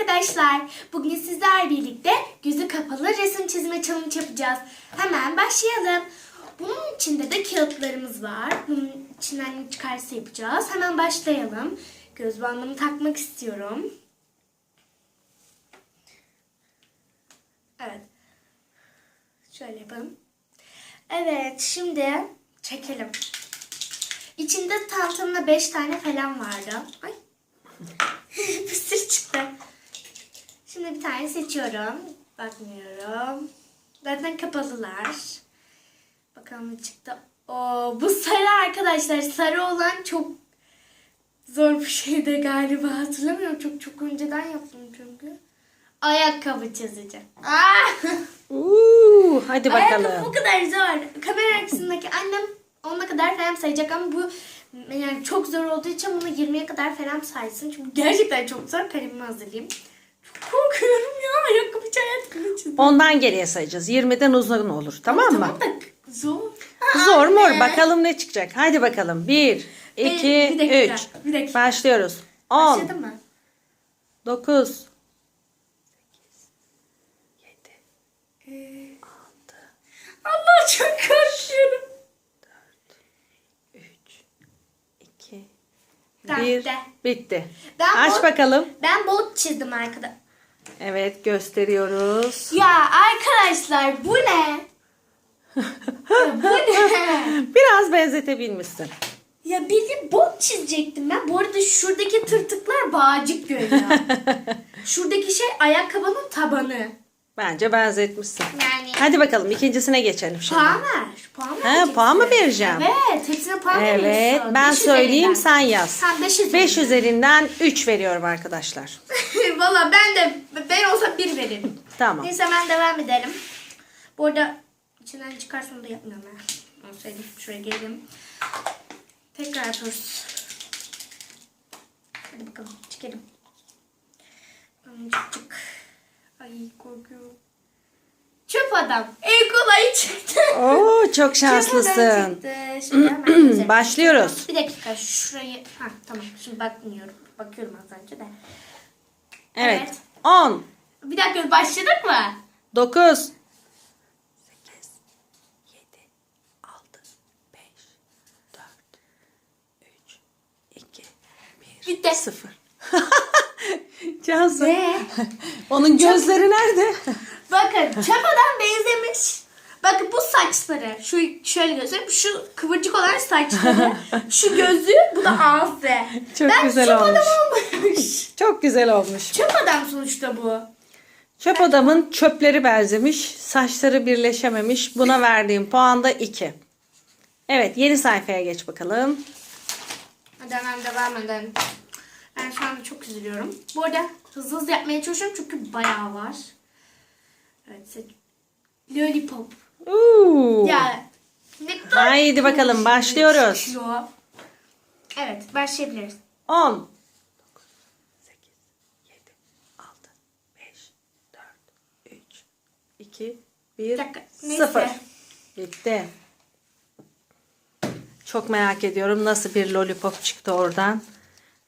arkadaşlar. Bugün sizler birlikte gözü kapalı resim çizme challenge yapacağız. Hemen başlayalım. Bunun içinde de kağıtlarımız var. Bunun içinden çıkarsa yapacağız. Hemen başlayalım. Göz bandımı takmak istiyorum. Evet. Şöyle yapalım. Evet şimdi çekelim. İçinde tantamda 5 tane falan vardı. Ay. bir sürü çıktı. Şimdi bir tane seçiyorum. Bakmıyorum. Zaten kapalılar. Bakalım ne çıktı. Oo, bu sarı arkadaşlar. Sarı olan çok zor bir şeydi galiba. Hatırlamıyorum. Çok çok önceden yaptım çünkü. Ayakkabı çizeceğim. Aa! Uuu, hadi Ayakkabı bu bakalım. kadar zor. Kamera arkasındaki annem ona kadar falan sayacak ama bu yani çok zor olduğu için bunu 20'ye kadar falan saysın. Çünkü gerçekten çok zor. Kalemimi hazırlayayım. Çok korkuyorum ya. Ayakkabı ayakkabı çizdim. Ondan geriye sayacağız. 20'den uzun olur. Tamam mı? Tamam da zor. Zor mor. Bakalım ne çıkacak. Hadi bakalım. 1, 2, bir dakika, 3. bir dakika. Başlıyoruz. 10, Başladı mı? 9, Allah çok korkuyorum. 3, 2, Tamam, 1. bitti. Bitti. Ben Aç bot- bakalım. Ben balık çizdim arkada. Evet gösteriyoruz. Ya arkadaşlar bu ne? ya bu ne? Biraz benzetebilmişsin. Ya bildiğin bot çizecektim ben. Bu arada şuradaki tırtıklar bağcık görünüyor. şuradaki şey ayakkabının tabanı. Bence benzetmişsin. Yani Hadi bakalım ikincisine geçelim şimdi. puan ver. Puan vereceksin. puan mı vereceğim? Evet. Hepsine puan Evet veriyorsun. ben Beş söyleyeyim üzerinden. sen yaz. Sen 5 üzerinden. 5 üzerinden 3 veriyorum arkadaşlar. Valla ben de ben olsam 1 veririm. Tamam. Neyse ben devam edelim. Bu arada içinden çıkarsam da yapmıyorum ben. Olsaydım şuraya gelelim. Tekrar yapıyoruz. Hadi bakalım çıkalım. Çık çık. Ay korkuyorum. Çöp adam. En kolay çıktı. Oo çok şanslısın. çıktı. Şimdi. Başlıyoruz. Bir dakika şurayı. Ha tamam şimdi bakmıyorum. Bakıyorum az önce de. Evet. Evet. 10, Bir dakika başladık mı? 9, 8, 7, 6, 5, 4, 3, 2, 1, Bitti. 0. Cansu. Ne? Onun gözleri nerede? Bakın çöp adam benzemiş. Bakın bu saçları. Şu şöyle göstereyim. Şu kıvırcık olan saçları. şu gözü. Bu da ağzı. Çok ben güzel olmuş. adam olmuş. Çok güzel olmuş. çöp adam sonuçta bu. Çöp adamın çöpleri benzemiş, saçları birleşememiş. Buna verdiğim puan da 2. Evet, yeni sayfaya geç bakalım. Hemen devam edelim. Ben şu anda çok üzülüyorum. Bu arada hızlı hızlı yapmaya çalışıyorum çünkü bayağı var. Evet. seç- Lollipop. Uuu. Ya ne kadar Haydi bakalım, başlıyoruz. çıkıyor. Evet başlayabiliriz. 10 9 8 7 6 5 4 3 2 1 Bir dakika, neyse. 0 Bitti. Çok merak ediyorum nasıl bir lollipop çıktı oradan.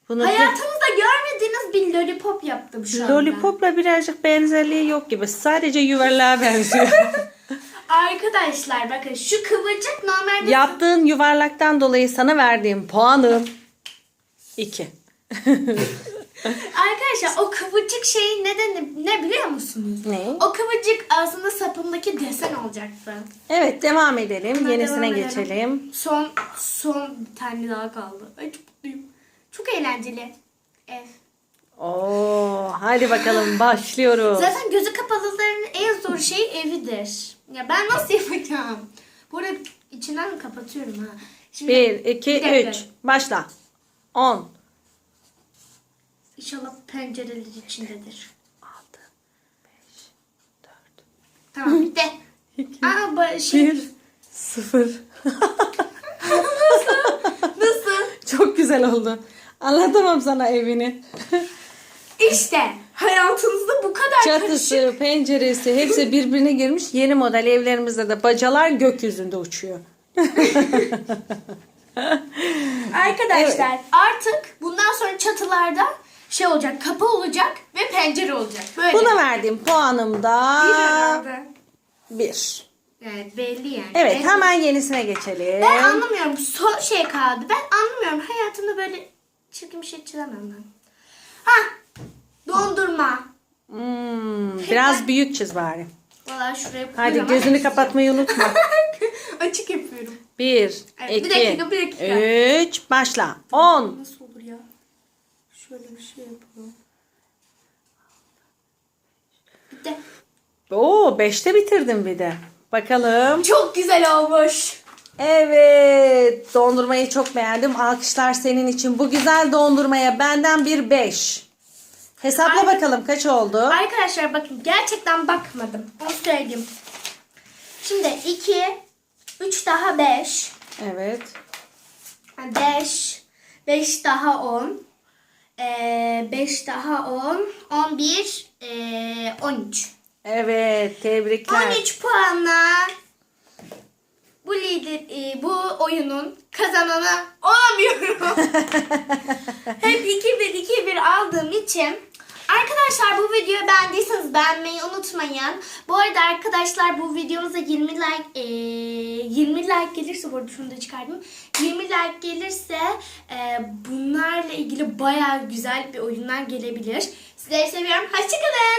Bunu Hayatımızda görmediğiniz bir lollipop yaptım şu anda. lollipopla birazcık benzerliği yok gibi. Sadece yuvarlığa benziyor. Arkadaşlar bakın şu kıvırcık normalde Yaptığın yuvarlaktan dolayı sana verdiğim puanım 2. Arkadaşlar o kıvırcık şeyin nedeni ne biliyor musunuz? Ne? O kıvırcık aslında sapındaki desen olacaktı. Evet devam edelim. Hemen Yenisine devam edelim. geçelim. Son son bir tane daha kaldı. Ay çok mutluyum. Çok eğlenceli. Ev. Oo, hadi bakalım başlıyoruz. Zaten gözü kapalıların en zor şeyi evidir. Ya ben nasıl yapacağım? Bu arada içinden kapatıyorum ha. Şimdi 1, 2, bir dakika. 3. Başla. 10, İnşallah pencereler içindedir. 6, 5, 4, Tamam bitti. 2, Aa, ba- şey, 1, 0. nasıl? Çok güzel oldu. Anlatamam sana evini. İşte hayatınızda bu kadar karışık. Çatısı, penceresi hepsi birbirine girmiş. Yeni model evlerimizde de bacalar gökyüzünde uçuyor. Arkadaşlar artık bundan sonra çatılarda şey olacak. Kapı olacak ve pencere olacak. Böyle. Buna verdiğim puanım da bir herhalde. 1. Evet belli yani. Evet Belli. hemen yenisine geçelim. Ben anlamıyorum. Son şey kaldı. Ben anlamıyorum. Hayatımda böyle çirkin bir şey çizemem ben. Ha dondurma. Hmm, biraz büyük çiz bari. Valla şuraya Hadi gözünü çizeceğim. kapatmayı unutma. Açık yapıyorum. 1, Evet, bir 2, dakika, bir dakika. 3, başla. 10. Şöyle bir şey yapalım. Bitti. Oo 5'te bitirdim bir de. Bakalım. Çok güzel olmuş. Evet. Dondurmayı çok beğendim. Alkışlar senin için. Bu güzel dondurmaya benden bir 5. Hesapla Ay. bakalım kaç oldu? Arkadaşlar bakın gerçekten bakmadım. Onu söyleyeyim. Şimdi 2, 3 daha 5. Evet. 5, 5 daha 10. 5 daha 10. 11, ee, 13. Evet. Tebrikler. 13 puanla bu lider e, bu oyunun kazananı olamıyorum. Hep 2-1 2-1 aldığım için Arkadaşlar bu videoyu beğendiyseniz beğenmeyi unutmayın. Bu arada arkadaşlar bu videomuza 20 like e, 20 like gelirse bu arada şunu da çıkardım. 20 like gelirse e, bunlarla ilgili baya güzel bir oyunlar gelebilir. Sizleri seviyorum. Hoşçakalın.